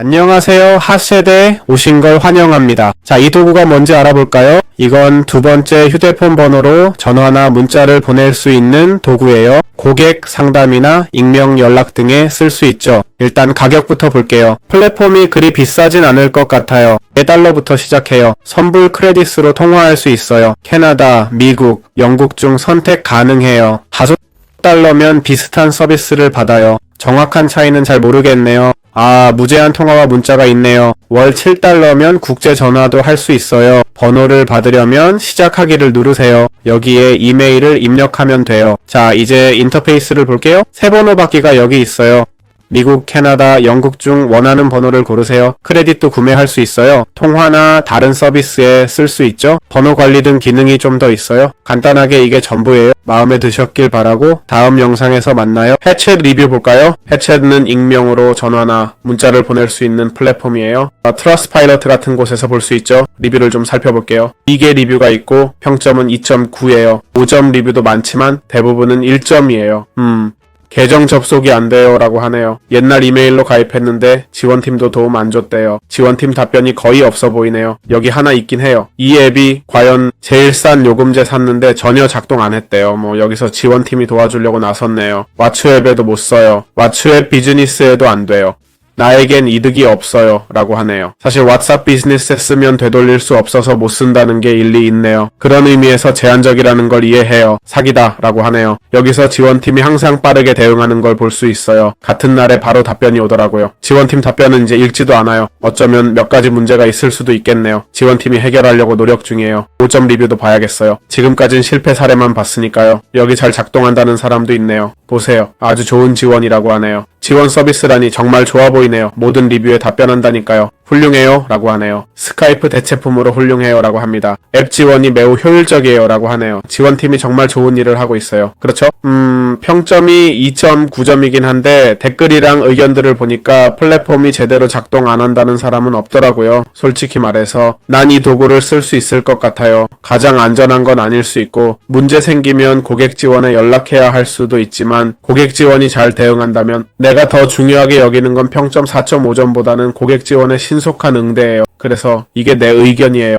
안녕하세요. 핫세대 오신 걸 환영합니다. 자, 이 도구가 뭔지 알아볼까요? 이건 두 번째 휴대폰 번호로 전화나 문자를 보낼 수 있는 도구예요. 고객 상담이나 익명 연락 등에 쓸 수 있죠. 일단 가격부터 볼게요. 플랫폼이 그리 비싸진 않을 것 같아요. 4달러부터 시작해요. 선불 크레딧으로 통화할 수 있어요. 캐나다, 미국, 영국 중 선택 가능해요. 다섯 달러면 비슷한 서비스를 받아요. 정확한 차이는 잘 모르겠네요. 아, 무제한 통화와 문자가 있네요. 월 7달러면 국제 전화도 할 수 있어요. 번호를 받으려면 시작하기를 누르세요. 여기에 이메일을 입력하면 돼요. 자, 이제 인터페이스를 볼게요. 새 번호 받기가 여기 있어요. 미국, 캐나다, 영국 중 원하는 번호를 고르세요. 크레딧도 구매할 수 있어요. 통화나 다른 서비스에 쓸 수 있죠. 번호 관리 등 기능이 좀 더 있어요. 간단하게 이게 전부예요. 마음에 드셨길 바라고 다음 영상에서 만나요. 해챗 리뷰 볼까요? 해챗은 익명으로 전화나 문자를 보낼 수 있는 플랫폼이에요. 아, 트러스 파일럿 같은 곳에서 볼 수 있죠. 리뷰를 좀 살펴볼게요. 2개 리뷰가 있고 평점은 2.9예요. 5점 리뷰도 많지만 대부분은 1점이에요. 음, 계정 접속이 안 돼요 라고 하네요. 옛날 이메일로 가입했는데 지원팀도 도움 안 줬대요. 지원팀 답변이 거의 없어 보이네요. 여기 하나 있긴 해요. 이 앱이 과연 제일 싼 요금제 샀는데 전혀 작동 안 했대요. 뭐 여기서 지원팀이 도와주려고 나섰네요. 왓츠앱에도 못 써요. 왓츠앱 비즈니스에도 안 돼요. 나에겐 이득이 없어요. 라고 하네요. 사실 왓츠앱 비즈니스에 쓰면 되돌릴 수 없어서 못 쓴다는 게 일리 있네요. 그런 의미에서 제한적이라는 걸 이해해요. 사기다. 라고 하네요. 여기서 지원팀이 항상 빠르게 대응하는 걸 볼 수 있어요. 같은 날에 바로 답변이 오더라고요. 지원팀 답변은 이제 읽지도 않아요. 어쩌면 몇 가지 문제가 있을 수도 있겠네요. 지원팀이 해결하려고 노력 중이에요. 5점 리뷰도 봐야겠어요. 지금까진 실패 사례만 봤으니까요. 여기 잘 작동한다는 사람도 있네요. 보세요. 아주 좋은 지원이라고 하네요. 지원 서비스라니 정말 좋아 보이네요. 모든 리뷰에 답변한다니까요. 훌륭해요. 라고 하네요. 스카이프 대체품으로 훌륭해요. 라고 합니다. 앱 지원이 매우 효율적이에요. 라고 하네요. 지원팀이 정말 좋은 일을 하고 있어요. 그렇죠? 음, 평점이 2.9점이긴 한데 댓글이랑 의견들을 보니까 플랫폼이 제대로 작동 안 한다는 사람은 없더라고요. 솔직히 말해서 난 이 도구를 쓸 수 있을 것 같아요. 가장 안전한 건 아닐 수 있고 문제 생기면 고객 지원에 연락해야 할 수도 있지만 고객 지원이 잘 대응한다면 내가 더 중요하게 여기는 건 평점 4.5점보다는 고객 지원의 신속한 응대예요. 그래서 이게 내 의견이에요.